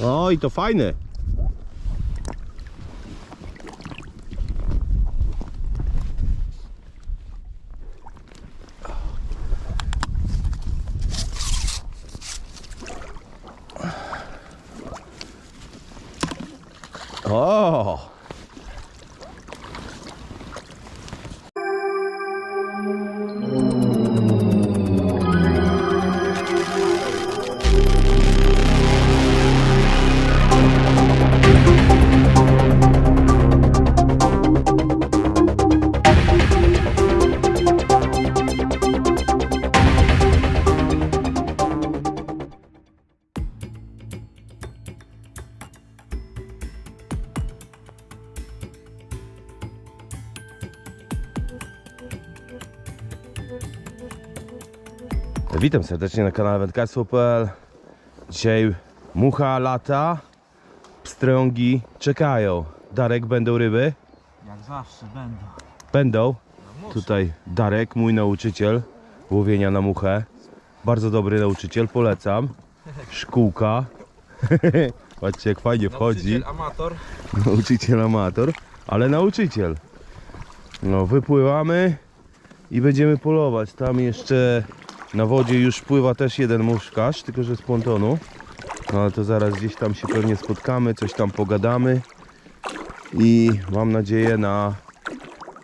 O, i to fajne. Witam serdecznie na kanale wędkarstwo.pl Dzisiaj mucha lata, pstrągi czekają. Darek, będą ryby? Jak zawsze będą. Będą. Tutaj Darek, mój nauczyciel łowienia na muchę. Bardzo dobry nauczyciel, polecam. Szkółka. Patrzcie jak fajnie wchodzi. Nauczyciel amator. Nauczyciel amator, ale nauczyciel. No, wypływamy i będziemy polować. Tam jeszcze na wodzie już pływa też jeden muszkarz, tylko że z pontonu. No ale to zaraz gdzieś tam się pewnie spotkamy, coś tam pogadamy. I mam nadzieję na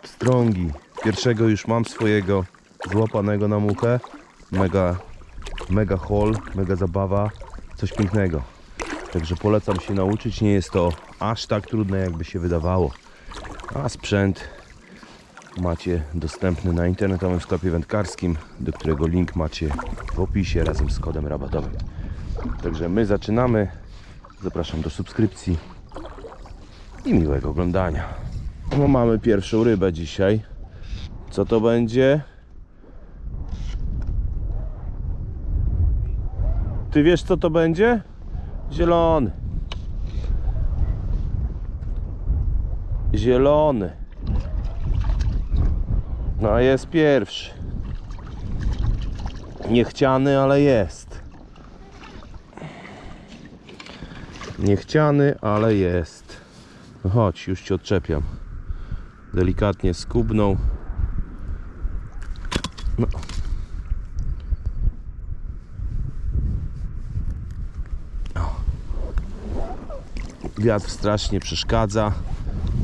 strągi. Pierwszego już mam swojego złapanego na muchę. Mega, mega haul, mega zabawa, coś pięknego. Także polecam się nauczyć, nie jest to aż tak trudne jakby się wydawało. A sprzęt macie dostępny na internetowym sklepie wędkarskim, do którego link macie w opisie razem z kodem rabatowym. Także my zaczynamy. Zapraszam do subskrypcji i miłego oglądania. No mamy pierwszą rybę dzisiaj. Co to będzie? Ty wiesz co to będzie? Zielony. Zielony. No jest pierwszy. Niechciany, ale jest. Niechciany, ale jest. No chodź, już cię odczepiam. Delikatnie skubną. No. Wiatr strasznie przeszkadza,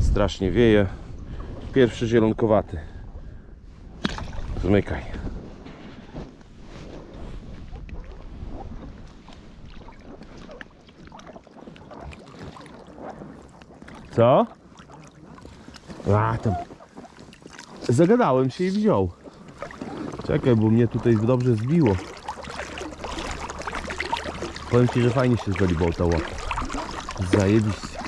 strasznie wieje. Pierwszy zielonkowaty. Zmykaj. Co? A, tam. Zagadałem się i wziął. Czekaj, bo mnie tutaj dobrze zbiło. Powiem Ci, że fajnie się łapa. Zajebiście.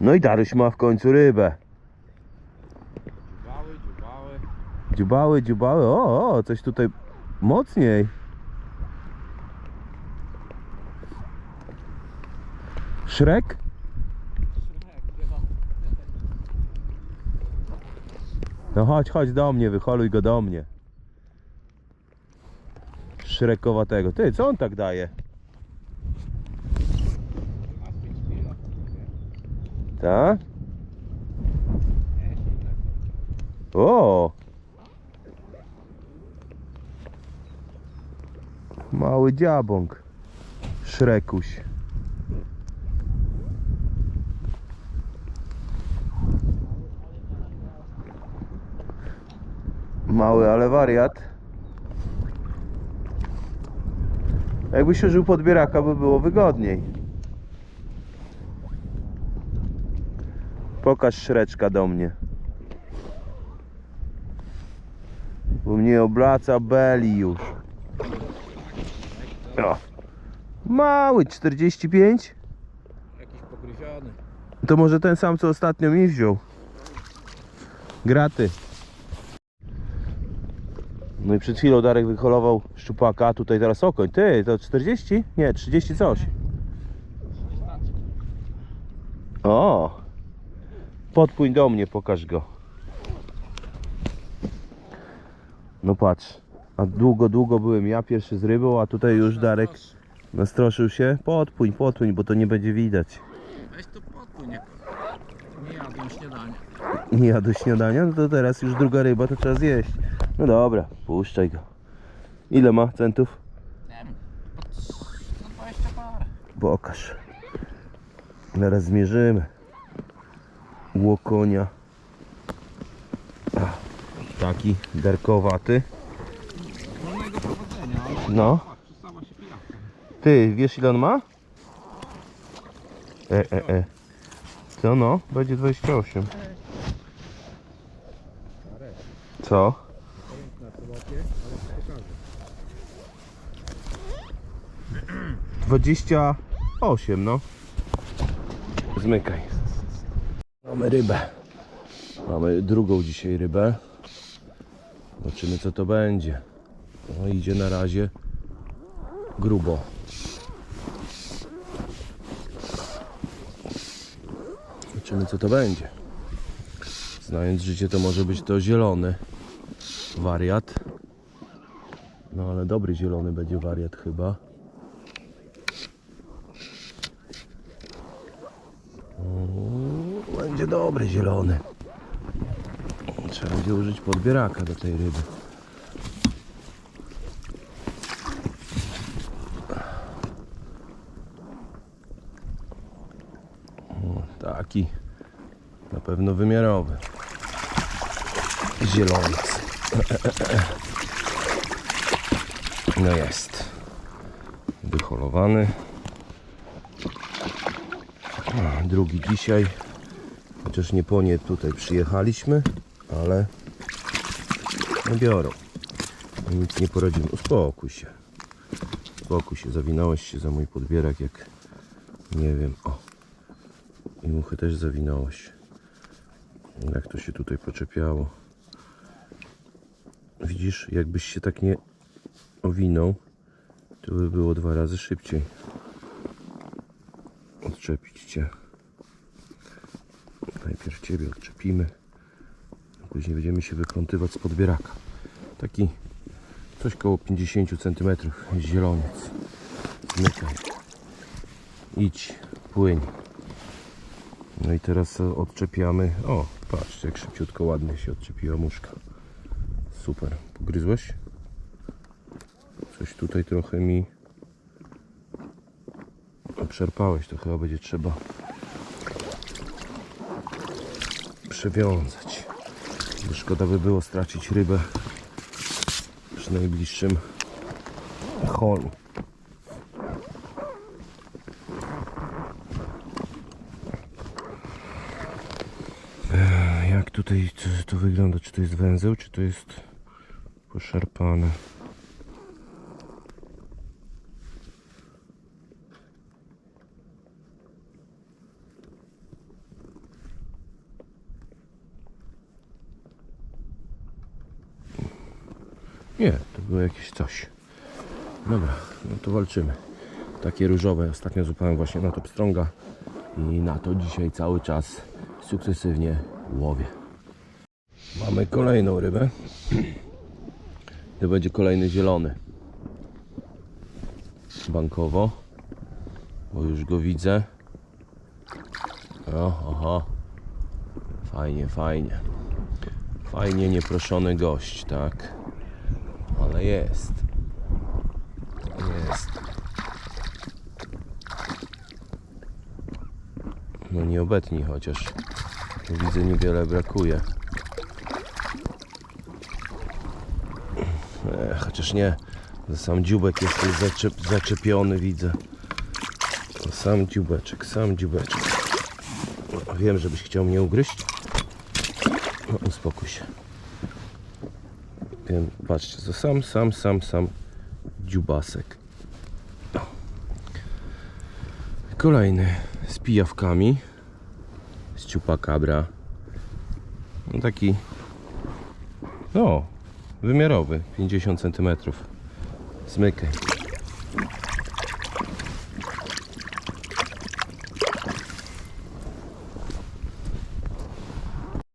No i Daruś ma w końcu rybę. Dziubały, dziubały. Dziubały, dziubały. O, o, coś tutaj mocniej. Szrek? No chodź, chodź do mnie, wyholuj go do mnie. Szrekowatego. Ty, co on tak daje? Tak? O! Mały dziabąk. Szrekuś. Mały, ale wariat. Jakbyś użył podbieraka, by było wygodniej. Pokaż szreczka do mnie. Bo mnie obraca beli już. O. Mały, 45? Jakiś pogryziony. To może ten sam, co ostatnio mi wziął. Graty. No i przed chwilą Darek wyholował szczupaka, tutaj teraz okoń. Ty, to 40? Nie, 30 coś. O! Podpłyń do mnie, pokaż go. No patrz. A długo, długo byłem ja pierwszy z rybą, a tutaj już Darek nastroszył się. Podpłyń, podpłyń, bo to nie będzie widać. Weź to podpłyń jak nie jadłem śniadania. Nie jadł śniadania, no to teraz już druga ryba, to trzeba zjeść. No dobra, puszczaj go. Ile ma centów? Nie wiem, pod 120 parę. Pokaż. Zaraz zmierzymy. Łokonia. Taki derkowaty. No. Ty, wiesz ile on ma? E, e, e. Co no? Będzie 28. Co? Pokażę. 28, no. Zmykaj. Mamy rybę. Mamy drugą dzisiaj rybę. Zobaczymy co to będzie. No idzie na razie grubo. Zobaczymy co to będzie. Znając życie to może być to zielony wariat. No ale dobry zielony będzie wariat chyba. Będzie dobry zielony. Trzeba będzie użyć podbieraka do tej ryby. Taki na pewno wymiarowy. Zieloniec. No jest. Wyholowany. Drugi dzisiaj. Chociaż nie po nie tutaj przyjechaliśmy, ale no biorą. Nic nie poradzimy. Uspokój się. Uspokój się. Zawinąłeś się za mój podbierak jak nie wiem. O. I muchy też zawinąłeś. Jak to się tutaj poczepiało. Widzisz, jakbyś się tak nie owinął, to by było dwa razy szybciej odczepić cię. Najpierw ciebie odczepimy, później będziemy się wyplątywać z podbieraka. Taki coś koło 50 cm zieloniec. Zmykaj. Idź, płyń. No i teraz odczepiamy. O, patrz jak szybciutko, ładnie się odczepiła muszka. Super. Pogryzłeś? Coś tutaj trochę mi Przerpałeś, to chyba będzie trzeba przewiązać. Bo szkoda by było stracić rybę przy najbliższym holu. Jak tutaj to, to wygląda? Czy to jest węzeł, czy to jest poszarpane? Nie, to było jakieś coś. Dobra, no to walczymy. Takie różowe. Ostatnio złapałem właśnie na to pstrąga i na to dzisiaj cały czas sukcesywnie łowię. Mamy kolejną rybę. To będzie kolejny zielony. Bankowo. Bo już go widzę. O, oho. Fajnie, fajnie. Fajnie nieproszony gość, tak? Jest. Jest. No nie obetnij chociaż. Widzę niewiele brakuje. E, chociaż nie. Sam dziubek jest zaczep, zaczepiony widzę. Sam dziubeczek, sam dziubeczek. No, Wiem, żebyś chciał mnie ugryźć. No, uspokój się. Ten, patrzcie, to sam, sam, sam, sam dziubasek. Kolejny z pijawkami. Z ciupakabra. No taki, no, wymiarowy, 50 cm. Zmykaj.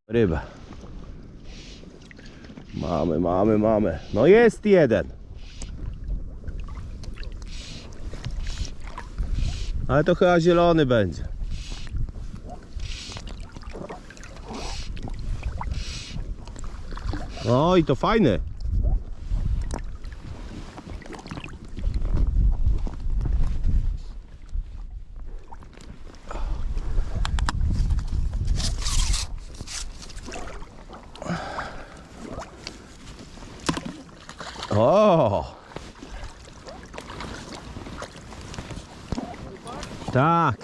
Ryba. Mamy, mamy, mamy. No jest jeden. Ale to chyba zielony będzie. O, i to fajny. O! Tak,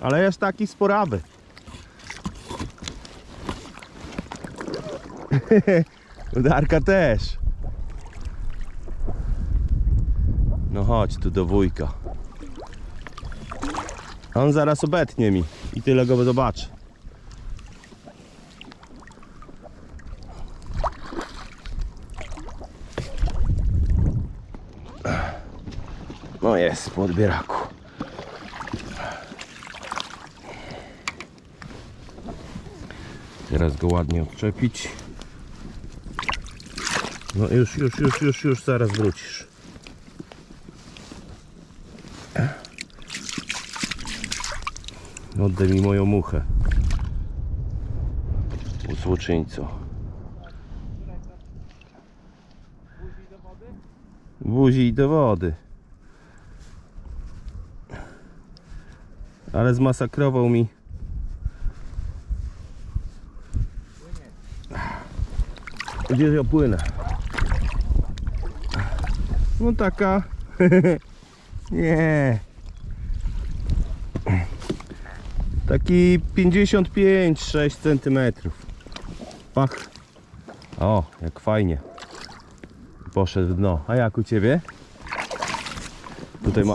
ale jest taki sporawy. Darka też. No chodź tu do wujka. On zaraz obetnie mi i tyle go zobaczy. No jest po. Teraz go ładnie odczepić. No już, już, już, już, już zaraz wrócisz. Oddaj mi moją muchę. Złoczyńco. Buzi do wody. Ale zmasakrował mi. Gdzie ja płynę? No taka. Nie. Taki 55-6 cm. Pach. O, jak fajnie. Poszedł w dno. A jak u ciebie? Tutaj ma.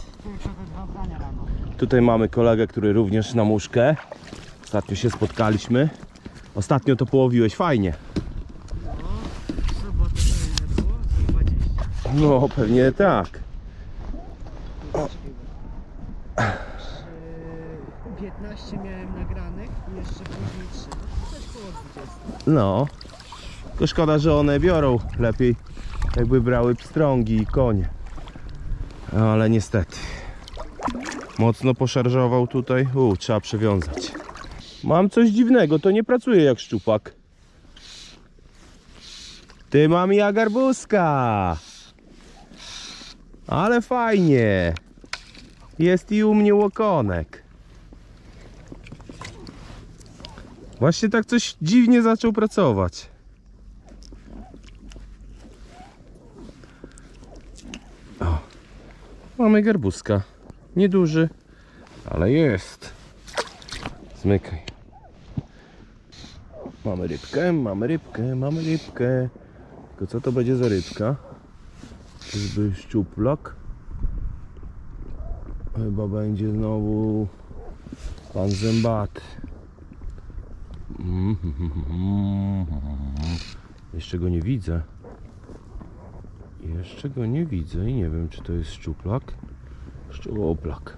Tutaj mamy kolegę, który również na muszkę. Ostatnio się spotkaliśmy. Ostatnio to połowiłeś fajnie. Sobotę to ile było? Z 20. No, pewnie tak. Przy 15 miałem nagranych i jeszcze później 3. No też koło 20. No. Tylko szkoda, że one biorą lepiej, jakby brały pstrągi i konie. Ale niestety. Mocno poszarżował tutaj. U, trzeba przewiązać. Mam coś dziwnego, to nie pracuje jak szczupak. Ty mam ja garbuska. Ale fajnie. Jest i u mnie łokonek. Właśnie tak coś dziwnie zaczął pracować. O, mamy garbuska. Nieduży, ale jest. Zmykaj. Mamy rybkę, mamy rybkę, mamy rybkę. Tylko co to będzie za rybka? Czyżby szczuplak? Chyba będzie znowu pan zębaty. Jeszcze go nie widzę. Jeszcze go nie widzę i nie wiem, czy to jest szczuplak. Szczuplak.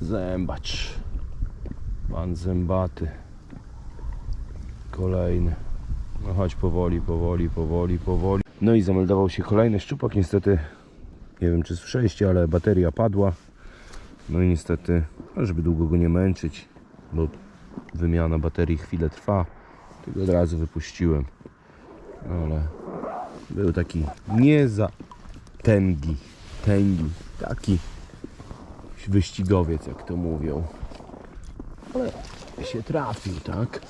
Zębacz. Pan zębaty. Kolejny. No chodź powoli, powoli, powoli, powoli. No i zameldował się kolejny szczupak. Niestety, nie wiem czy słyszeliście, ale bateria padła. No i niestety, no żeby długo go nie męczyć, bo wymiana baterii chwilę trwa, tylko od razu wypuściłem. Ale był taki nie za tęgi, tęgi, taki wyścigowiec, jak to mówią. Ale się trafił, tak?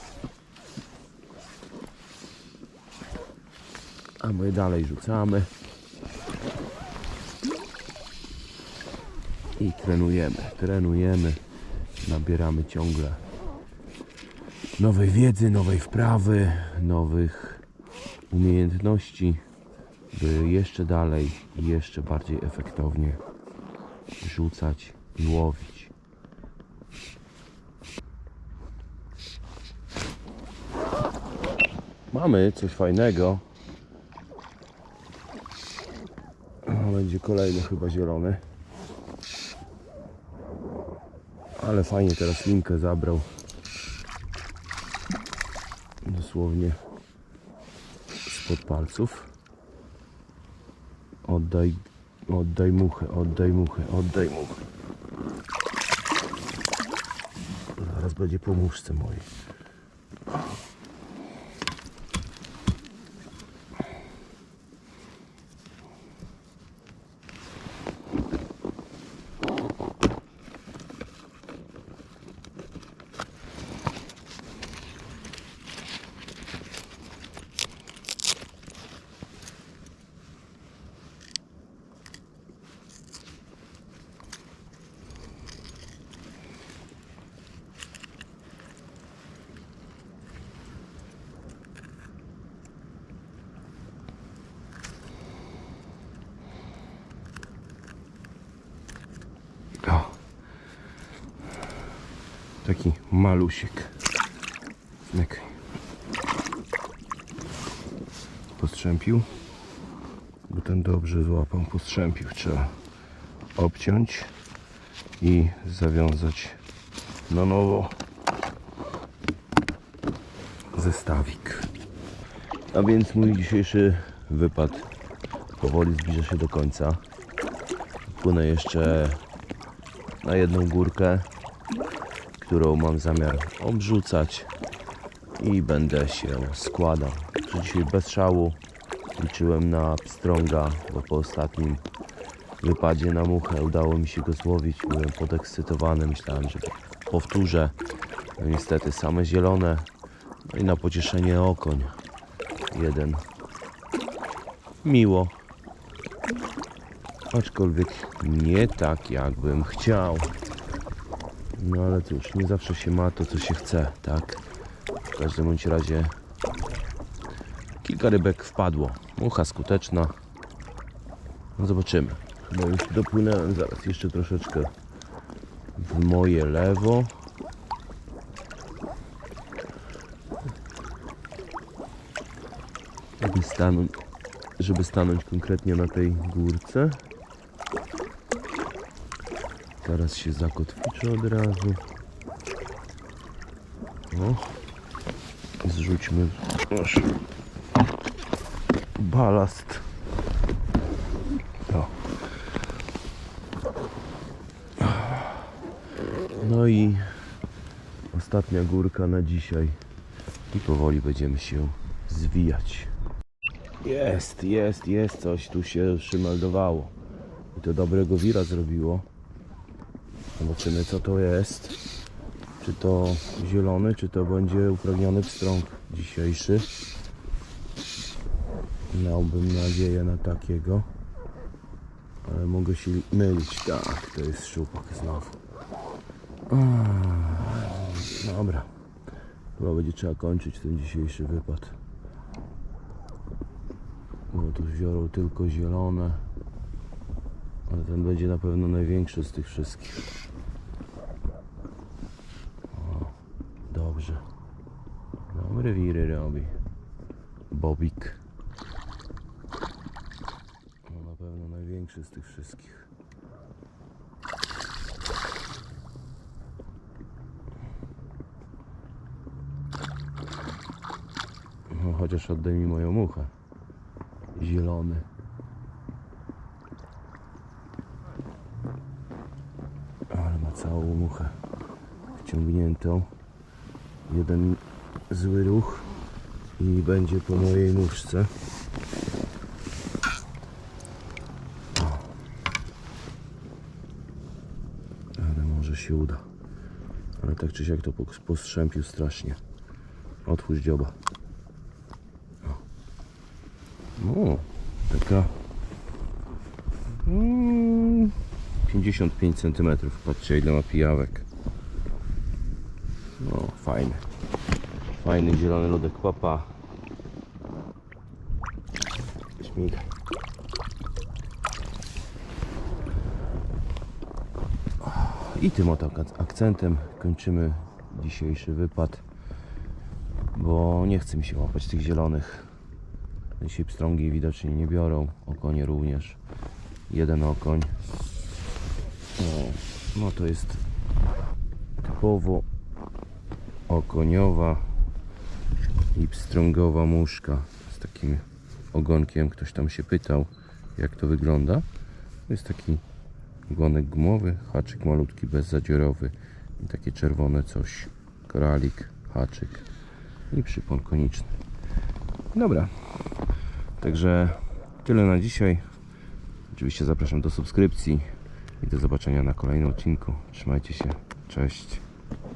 A my dalej rzucamy. I trenujemy, trenujemy, nabieramy ciągle nowej wiedzy, nowej wprawy, nowych umiejętności, by jeszcze dalej i jeszcze bardziej efektownie rzucać i łowić. Mamy coś fajnego. Będzie kolejny chyba zielony. Ale fajnie teraz linkę zabrał. Dosłownie spod palców. Oddaj, oddaj muchę, oddaj muchę, oddaj muchę. Zaraz będzie po muszce mojej. Taki malusik. Myk. Postrzępił. Bo ten dobrze złapał. Postrzępił. Trzeba obciąć i zawiązać na nowo zestawik. A więc mój dzisiejszy wypad powoli zbliża się do końca. Płynę jeszcze na jedną górkę, którą mam zamiar obrzucać i będę się składał. Dzisiaj bez szału liczyłem na pstrąga, bo po ostatnim wypadzie na muchę udało mi się go złowić. Byłem podekscytowany, myślałem, że powtórzę. No niestety same zielone. No i na pocieszenie okoń. Jeden. Miło. Aczkolwiek nie tak, jakbym chciał. No ale cóż, nie zawsze się ma to, co się chce, tak? W każdym bądź razie kilka rybek wpadło. Mucha skuteczna. No zobaczymy. Bo już dopłynąłem zaraz jeszcze troszeczkę w moje lewo. Żeby stanąć, żeby stanąć konkretnie na tej górce. Teraz się zakotwiczę od razu. O. Zrzućmy nasz balast. O. No i ostatnia górka na dzisiaj. I powoli będziemy się zwijać. Jest, jest, jest coś tu się przymeldowało. I to dobrego wira zrobiło. Zobaczymy co to jest. Czy to zielony, czy to będzie upragniony pstrąg dzisiejszy. Miałbym nadzieję na takiego. Ale mogę się mylić. Tak, to jest szczupak znowu. Dobra. Chyba będzie trzeba kończyć ten dzisiejszy wypad. Bo tu wziorą tylko zielone. Ale ten będzie na pewno największy z tych wszystkich. O, dobrze. Dobre wiry robi. Bobik. No na pewno największy z tych wszystkich. No, chociaż oddaj mi moją muchę. Zielony. Ale ma całą muchę wciągniętą. Jeden zły ruch i będzie po mojej muszce. Ale może się uda. Ale tak czy siak to pos- postrzępił strasznie. Otwórz dzioba. O, taka 55 cm. Patrzcie ile ma pijawek. No, fajny. Fajny zielony lodek papa. Śmigaj. I tym oto ak- akcentem kończymy dzisiejszy wypad, bo nie chce mi się łapać tych zielonych. Dzisiaj pstrągi widocznie nie biorą, okonie również. Jeden okoń. No, to jest typowo okoniowa i pstrągowa muszka z takim ogonkiem. Ktoś tam się pytał, jak to wygląda. To jest taki ogonek gumowy, haczyk malutki, bezzadziorowy i takie czerwone coś, koralik, haczyk i przypon koniczny. Dobra, także tyle na dzisiaj. Oczywiście zapraszam do subskrypcji i do zobaczenia na kolejnym odcinku. Trzymajcie się, cześć.